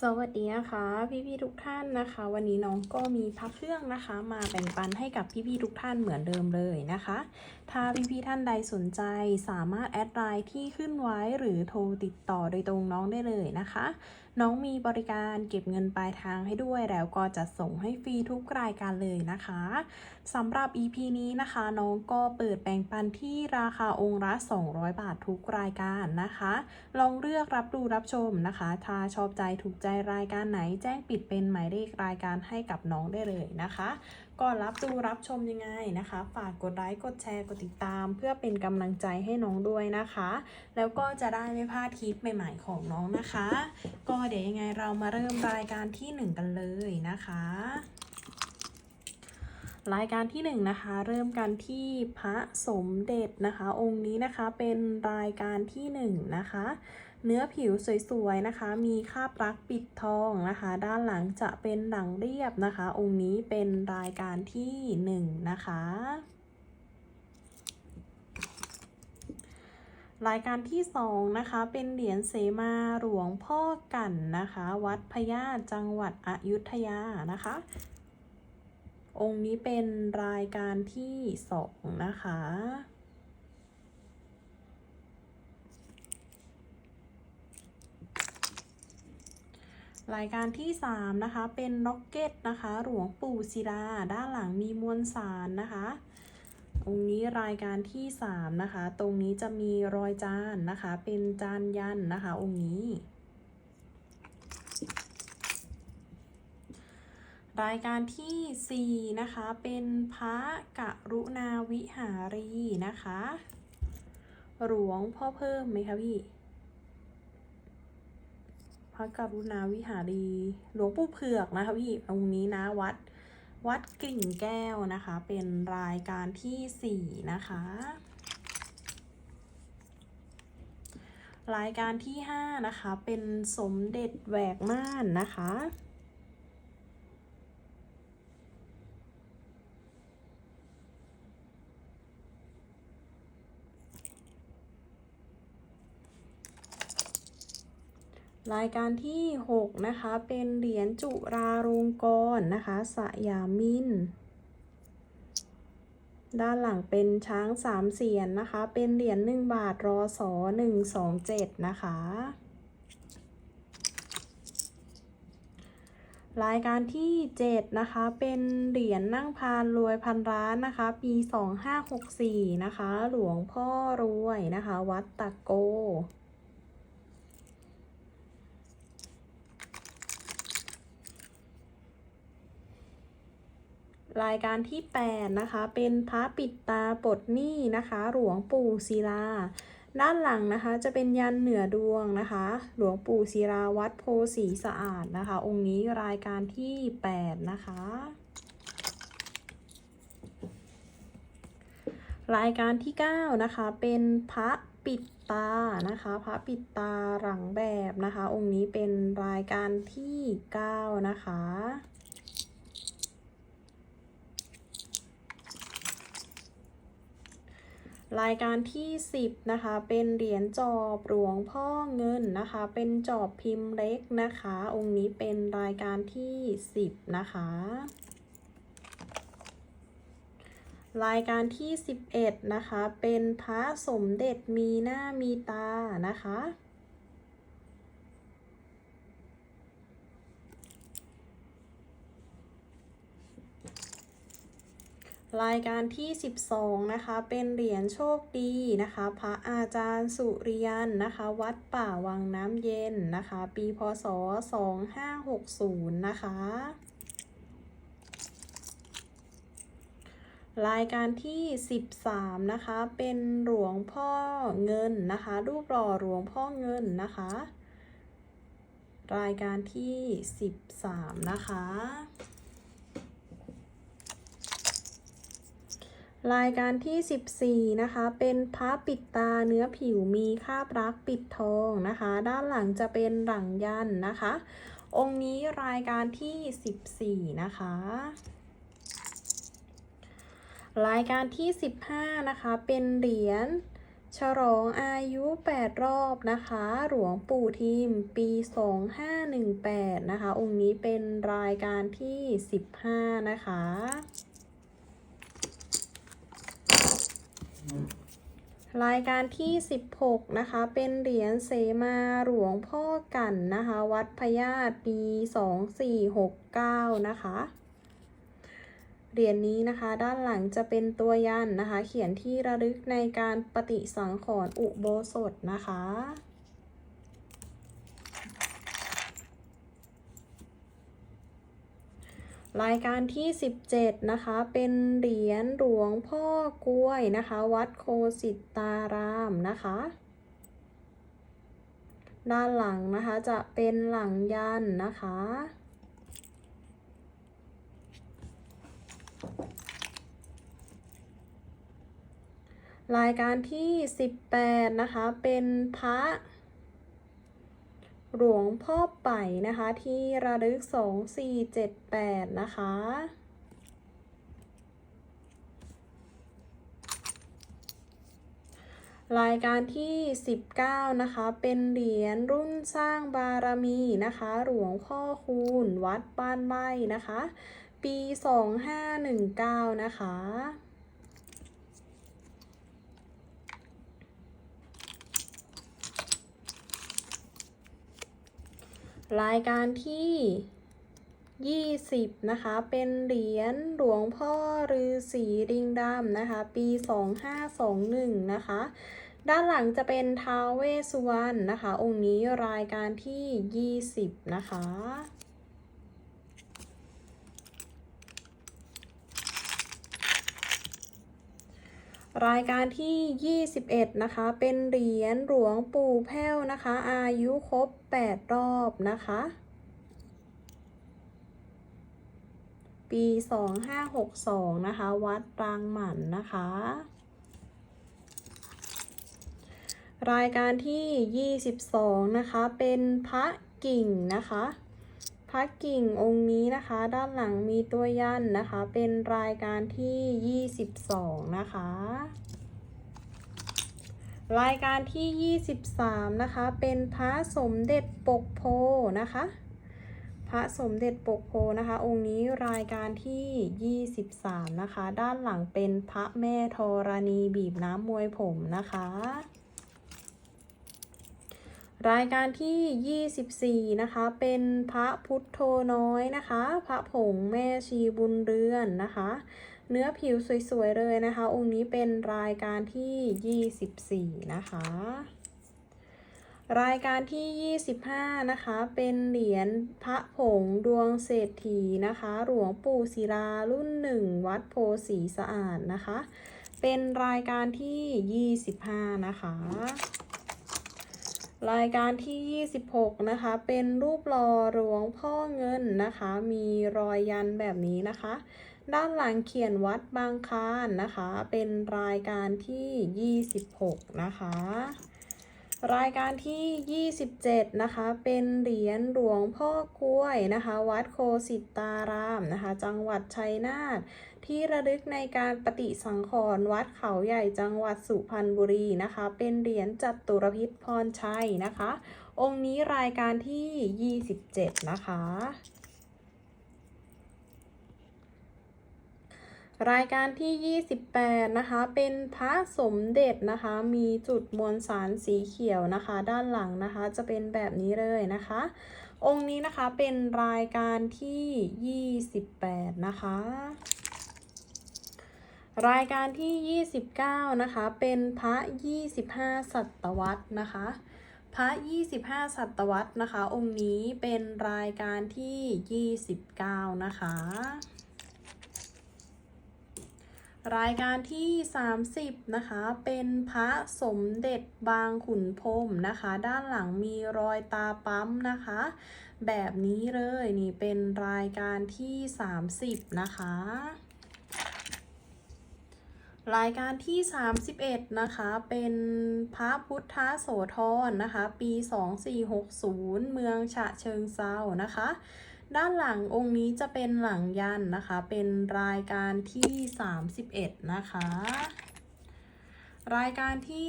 สวัสดีนะคะพี่ๆทุกท่านนะคะ วันนี้น้องก็มีพักเครื่องนะคะ มาแบ่งปันให้กับพี่ๆทุกท่านเหมือนเดิมเลยนะคะ ถ้าพี่ๆท่านใดสนใจสามารถแอดไลน์ที่ขึ้นไว้หรือโทรติดต่อโดยตรงน้องได้เลยนะคะ น้องมีบริการเก็บเงินปลายทางให้ด้วย แล้วก็จะส่งให้ฟรีทุกรายการเลยนะคะสำหรับ EP นี้นะคะ น้องก็เปิดแบ่งปันที่ราคาองค์ละ 200 บาททุกรายการนะคะ ลองเลือกรับดูรับชมนะคะ ถ้าชอบใจถูกใจรายการไหนแจ้งปิดเป็นหมายเลขรายการให้กับน้องได้เลยนะคะ ก่อนรับดูรับชมยังไงนะคะ ฝากกดไลค์กดแชร์กดติดตาม เพื่อเป็นกำลังใจให้น้องด้วยนะคะ แล้วก็จะได้ไม่พลาดคลิปใหม่ๆของน้องนะคะ ก็เดี๋ยวยังไงเรามาเริ่มรายการที่หนึ่งกันเลยนะคะรายการที่หนึ่งนะคะเริ่มกันที่พระสมเด็จนะคะ องค์นี้นะคะเป็นรายการที่หนึ่งนะคะ เนื้อผิวสวยๆนะคะ มีคาบรักปิดทองนะคะ ด้านหลังจะเป็นหลังเรียบนะคะ องค์นี้เป็นรายการที่หนึ่งนะคะ รายการที่สองนะคะ เป็นเหรียญเสมาหลวงพ่อกันนะคะ วัดพญาจังหวัดอยุธยานะคะ องค์นี้เป็นรายการที่สองนะคะ รายการที่สามนะคะ เป็นล็อกเก็ตนะคะ หลวงปู่ศิลา ด้านหลังมีมวลสารนะคะองค์นี้รายการที่สามนะคะ ตรงนี้จะมีรอยจานนะคะ เป็นจานยันนะคะ องค์นี้ รายการที่ 4 นะคะ เป็นพระกะรุณาวิหารีนะคะ หลวงพ่อเพิ่มไหมคะพี่ พระกรุณาวิหารี หลวงปู่เผือกนะคะพี่องค์นี้นะวัด วัดกลิ่งแก้วนะคะ เป็นรายการที่สี่นะคะ รายการที่ห้านะคะ เป็นสมเด็จแหวกม่านนะคะ รายการที่ 6 นะคะ เป็นเหรียญจุราลงกรณ์นะคะ สยามิน ด้านหลังเป็นช้างสามเสียนนะคะ เป็นเหรียญ1บาทรอสอ127นะคะ รายการที่ 7 นะคะ เป็นเหรียญนั่งพานรวยพันร้านนะคะ ปี 2564 นะคะ หลวงพ่อรวยนะคะ วัดตะโก รายการที่ 8 นะคะ เป็นพระปิดตาปลดหนี้นะคะ หลวงปู่ศิลา ด้านหลังนะคะจะเป็นยันเหนือดวงนะคะ หลวงปู่ศิลาวัดโพสีสะอาดนะคะ องค์นี้รายการที่ 8 นะคะ รายการที่ 9 นะคะ เป็นพระปิดตานะคะ พระปิดตาหลังแบบนะคะ องค์นี้เป็นรายการที่ 9 นะคะ รายการที่ 10 นะคะ เป็นเหรียญจอบหลวงพ่อเงินนะคะ เป็นจอบพิมพ์เล็กนะคะ องค์นี้เป็นรายการที่ 10 นะคะ รายการที่ 11 นะคะ เป็นพระสมเด็จมีหน้ามีตานะคะ รายการที่ 12 นะคะ เป็นเหรียญโชคดีนะคะ พระอาจารย์สุริยันนะคะ วัดป่าวังน้ำเย็นนะคะ ปีพศ 2560 นะคะ รายการที่ 13 นะคะ เป็นหลวงพ่อเงินนะคะ รูปหล่อหลวงพ่อเงินนะคะ รายการที่ 13 นะคะ รายการที่ 14 นะคะ เป็นพระปิดตาเนื้อผิวมีคาบรักปิดทองนะคะ ด้านหลังจะเป็นหลังยันนะคะ องค์นี้รายการที่ 14 นะคะ รายการที่ 15 นะคะ เป็นเหรียญฉลองอายุ 8 รอบนะคะ หลวงปู่ทิม ปี 2518 นะคะ องค์นี้เป็นรายการที่ 15 นะคะ รายการที่ 16 นะคะ เป็นเหรียญเสมาหลวงพ่อกันนะคะ วัดพญาตปี 2469 นะคะ เหรียญนี้นะคะ ด้านหลังจะเป็นตัวยันนะคะ เขียนที่ระลึกในการปฏิสังขรณ์อุโบสถนะคะ รายการที่ 17 นะคะ เป็นเหรียญหลวงพ่อกล้วยนะคะ วัดโคสิตารามนะคะ ด้านหลังนะคะจะเป็นหลังยันนะคะ รายการที่ 18 นะคะ เป็นพระ หลวงพ่อไป่นะคะ ที่ระลึก 2478 นะคะ รายการที่ 19 นะคะ เป็นเหรียญรุ่นสร้างบารมีนะคะ หลวงพ่อคูณวัดบ้านไร่นะคะ ปี 2519 นะคะ รายการที่ 20 นะคะ เป็นเหรียญหลวงพ่อฤาษีดิงดำนะคะ ปี 2521 นะคะ ด้านหลังจะเป็นท้าวเวสสุวรรณนะคะ องค์นี้รายการที่ 20 นะคะ รายการที่ 21 นะคะ เป็นเหรียญหลวงปู่แพ้วนะคะ อายุครบ 8 รอบนะคะ ปี 2562 นะคะ วัดรางหมันนะคะ รายการที่ 22 นะคะ เป็นพระกิ่งนะคะ พระกิ่งองค์นี้นะคะ ด้านหลังมีตัวยันนะคะ เป็นรายการที่ 22 นะคะ รายการที่ 23 นะคะ เป็นพระสมเด็จปกโพนะคะ พระสมเด็จปกโพนะคะ องค์นี้รายการที่ 23 นะคะ ด้านหลังเป็นพระแม่ธรณีบีบน้ำมวยผมนะคะ รายการที่ 24 นะคะ เป็นพระพุทโธน้อยนะคะ พระผงแม่ชีบุญเรือนนะคะ เนื้อผิวสวยๆเลยนะคะ องค์นี้เป็นรายการที่ 24 นะคะ รายการที่ 25 นะคะ เป็นเหรียญพระผงดวงเศรษฐีนะคะ หลวงปู่ศิลารุ่นหนึ่งวัดโพสีสะอาดนะคะ เป็นรายการที่ 25 นะคะ รายการที่ 26 นะคะ เป็นรูปหล่อหลวงพ่อเงินนะคะ มีรอยยันแบบนี้นะคะ ด้านหลังเขียนวัดบางคานนะคะ เป็นรายการที่ 26 นะคะ รายการที่ 27 นะคะ เป็นเหรียญหลวงพ่อกล้วยนะคะ วัดโคสิตารามนะคะ จังหวัดชัยนาท ที่ระลึกในการปฏิสังขรณ์วัดเขาใหญ่จังหวัดสุพรรณบุรีนะคะ เป็นเหรียญจัตุรพิษพรชัยนะคะ องค์นี้รายการที่ 27 นะคะ รายการที่ 28 นะคะ เป็นพระสมเด็จนะคะ มีจุดมวลสารสีเขียวนะคะ ด้านหลังนะคะ จะเป็นแบบนี้เลยนะคะ องค์นี้นะคะเป็นรายการที่ 28 นะคะ รายการที่ 29 นะคะ เป็นพระ 25ศตวรรษนะคะ พระ 25ศตวรรษนะคะ องค์นี้เป็นรายการที่ 29 นะคะ รายการที่ 30 นะคะ เป็นพระสมเด็จบางขุนพรมนะคะ ด้านหลังมีรอยตาปั๊มนะคะ แบบนี้เลยนี่เป็นรายการที่ 30 นะคะ รายการที่ 31 นะคะ เป็นพระพุทธโสธรนะคะ ปี 2460 เมืองฉะเชิงเซานะคะ ด้านหลังองค์นี้จะเป็นหลังยันนะคะ เป็นรายการที่ 31 นะคะ รายการที่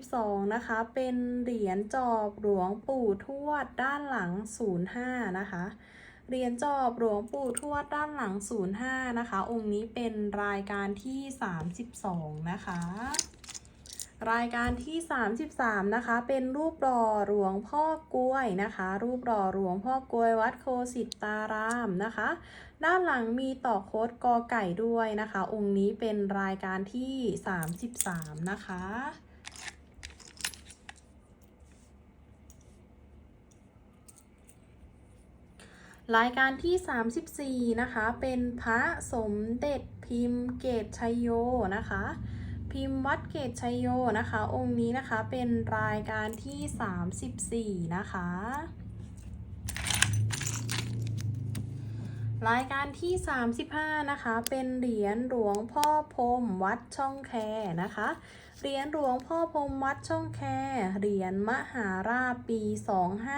32 นะคะ เป็นเหรียญจอบหลวงปู่ทวดด้านหลัง 05 นะคะ เหรียญจอบหลวงปู่ทวดด้านหลัง 05 นะคะ องค์นี้เป็นรายการที่ 32 นะคะ รายการที่ 33 นะคะ เป็นรูปหล่อหลวงพ่อกล้วยนะคะ รูปหล่อหลวงพ่อกล้วยวัดโคสิตารามนะคะ ด้านหลังมีต่อโค้ดกอไก่ด้วยนะคะ องค์นี้เป็นรายการที่ 33 นะคะรายการที่ 34 นะคะ เป็นพระสมเด็จพิมพ์เกตชัยโยนะคะ พิมพ์วัดเกตชัยโยนะคะ องค์นี้นะคะเป็นรายการที่ 34 นะคะ รายการที่ 35 นะคะ เป็นเหรียญหลวงพ่อพรมวัดช่องแคนะคะ เหรียญหลวงพ่อพรมวัดช่องแค เหรียญมหาราชปี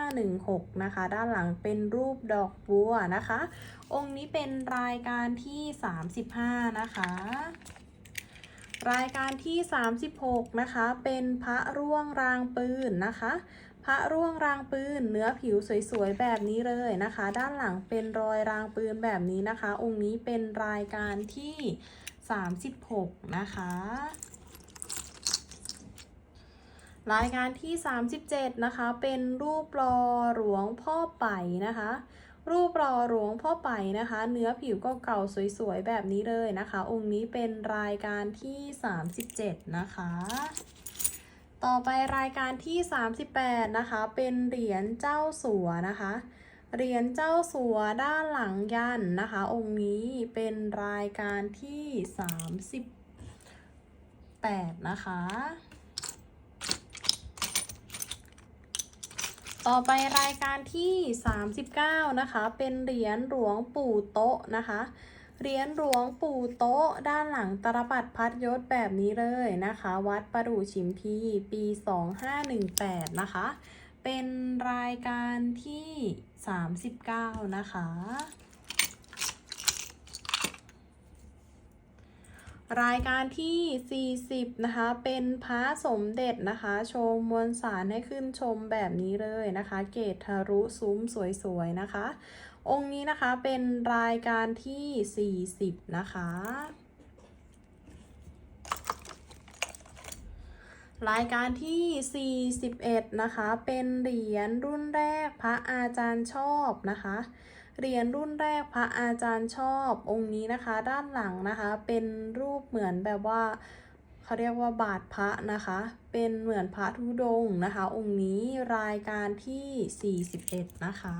2516 นะคะ ด้านหลังเป็นรูปดอกบัวนะคะ องค์นี้เป็นรายการที่ 35 นะคะ รายการที่ 36 นะคะ เป็นพระร่วงรางปืนนะคะ พระร่วงรางปืนเนื้อผิวสวยๆแบบนี้เลยนะคะ ด้านหลังเป็นรอยรางปืนแบบนี้นะคะ องค์นี้เป็นรายการที่ 36 นะคะรายการที่ 37 นะคะ เป็นรูปรอหลวงพ่อไปนะคะ รูปรอหลวงพ่อไปนะคะ เนื้อผิวก็เก่าสวยๆ แบบนี้เลยนะคะ องค์นี้เป็นรายการที่ 37 นะคะ ต่อไปรายการที่ 38 นะคะ เป็นเหรียญเจ้าสัวนะคะ เหรียญเจ้าสัวด้านหลังยันนะคะ องค์นี้เป็นรายการที่ 38 นะคะ ต่อไปรายการที่ 39 นะคะ เป็นเหรียญหลวงปู่โต๊ะนะคะ เหรียญหลวงปู่โต๊ะ ด้านหลังตรปัดพัดยศแบบนี้เลยนะคะ วัดประดู่ชิมพีปี 2518 นะคะ เป็นรายการที่ 39 นะคะ รายการที่ 40 นะคะ เป็นพระสมเด็จนะคะชว์มวลสารให้ขึ้นชมแบบนี้เลยนะคะ เกตทะรุซุ้มสวยๆนะคะ องค์นี้นะคะเป็นรายการที่ 40 นะคะรายการที่ 41 นะคะ เป็นเหรียญรุ่นแรกพระอาจารย์ชอบนะคะ เหรียญรุ่นแรกพระอาจารย์ชอบองค์นี้นะคะ ด้านหลังนะคะ เป็นรูปเหมือนแบบว่าเขาเรียกว่าบาทพระนะคะ เป็นเหมือนพระธุดงนะคะ องค์นี้รายการที่ 41 นะคะ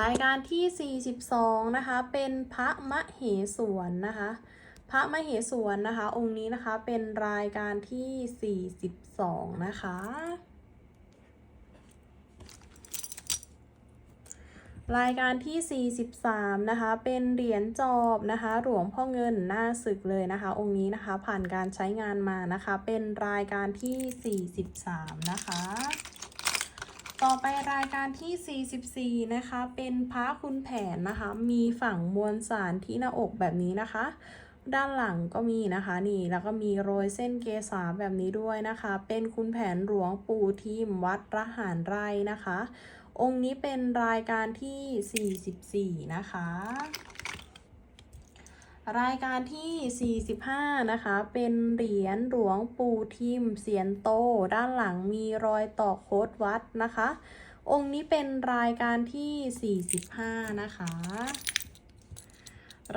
รายการที่ 42 นะคะ เป็นพระมเหสวนนะคะ พระมเหสวนนะคะ องค์นี้นะคะ เป็นรายการที่ 42 นะคะ รายการที่ 43 นะคะ เป็นเหรียญจอบนะคะ หลวงพ่อเงินหน้าศึกเลยนะคะ องค์นี้นะคะ ผ่านการใช้งานมานะคะ เป็นรายการที่ 43 นะคะ ต่อไปรายการที่ 44 นะคะ เป็นพระคุณแผนนะคะ มีฝั่งมวลสารที่หน้าอกแบบนี้นะคะ ด้านหลังก็มีนะคะนี่ แล้วก็มีโรยเส้นเกษาแบบนี้ด้วยนะคะ เป็นคุณแผนหลวงปู่ทิมวัดระหารไรนะคะ องค์นี้เป็นรายการที่ 44 นะคะ รายการที่ 45 นะคะ เป็นเหรียญหลวงปู่ทิมเสียนโต ด้านหลังมีรอยต่อโคดวัดนะคะ องค์นี้เป็นรายการที่ 45 นะคะ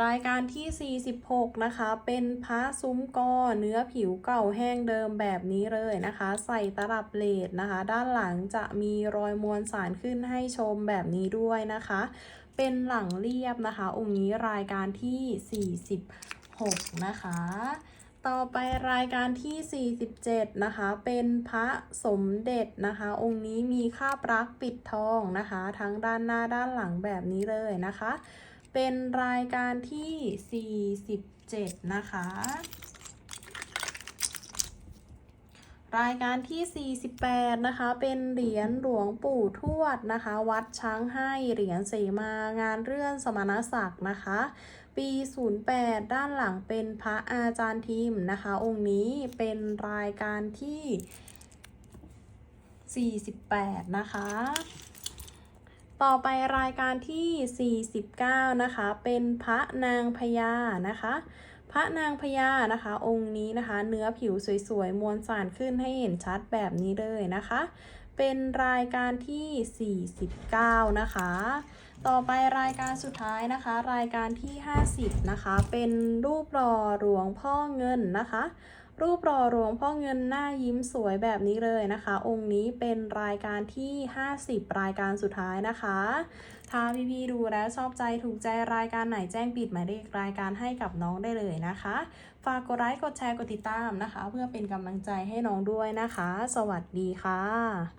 รายการที่ 46 นะคะ เป็นพระซุ้มกอเนื้อผิวเก่าแห้งเดิมแบบนี้เลยนะคะ ใส่ตลับเลดนะคะ ด้านหลังจะมีรอยมวลสารขึ้นให้ชมแบบนี้ด้วยนะคะ เป็นหลังเรียบนะคะ องค์นี้รายการที่ 46 นะคะ ต่อไปรายการที่ 47 นะคะ เป็นพระสมเด็จนะคะ องค์นี้มีคาบรักปิดทองนะคะ ทั้งด้านหน้าด้านหลังแบบนี้เลยนะคะ เป็นรายการที่ 47 นะคะ รายการที่ 48 นะคะ เป็นเหรียญหลวงปู่ทวดนะคะ วัดช้างให้เหรียญเสมางานเรื่องสมณศักดิ์นะคะ ปี 08 ด้านหลังเป็นพระอาจารย์ทิมนะคะ องค์นี้เป็นรายการที่ 48 นะคะ ต่อไปรายการที่ 49 นะคะ เป็นพระนางพญานะคะ พระนางพญานะคะ องค์นี้นะคะ เนื้อผิวสวยๆ มวลสารขึ้นให้เห็นชัดแบบนี้เลยนะคะ เป็นรายการที่ 49 นะคะ ต่อไปรายการสุดท้ายนะคะ รายการที่ 50 นะคะ เป็นรูปหล่อหลวงพ่อเงินนะคะ รูปหล่อหลวงพ่อเงินหน้ายิ้มสวยแบบนี้เลยนะคะ องค์นี้เป็นรายการที่ 50 รายการสุดท้ายนะคะ ถ้าพี่ๆดูแล้วชอบใจถูกใจรายการไหนแจ้งปิดหมายเลขรายการให้กับน้องได้เลยนะคะ ฝากกดไลค์กดแชร์กดติดตามนะคะ เพื่อเป็นกำลังใจให้น้องด้วยนะคะ สวัสดีค่ะ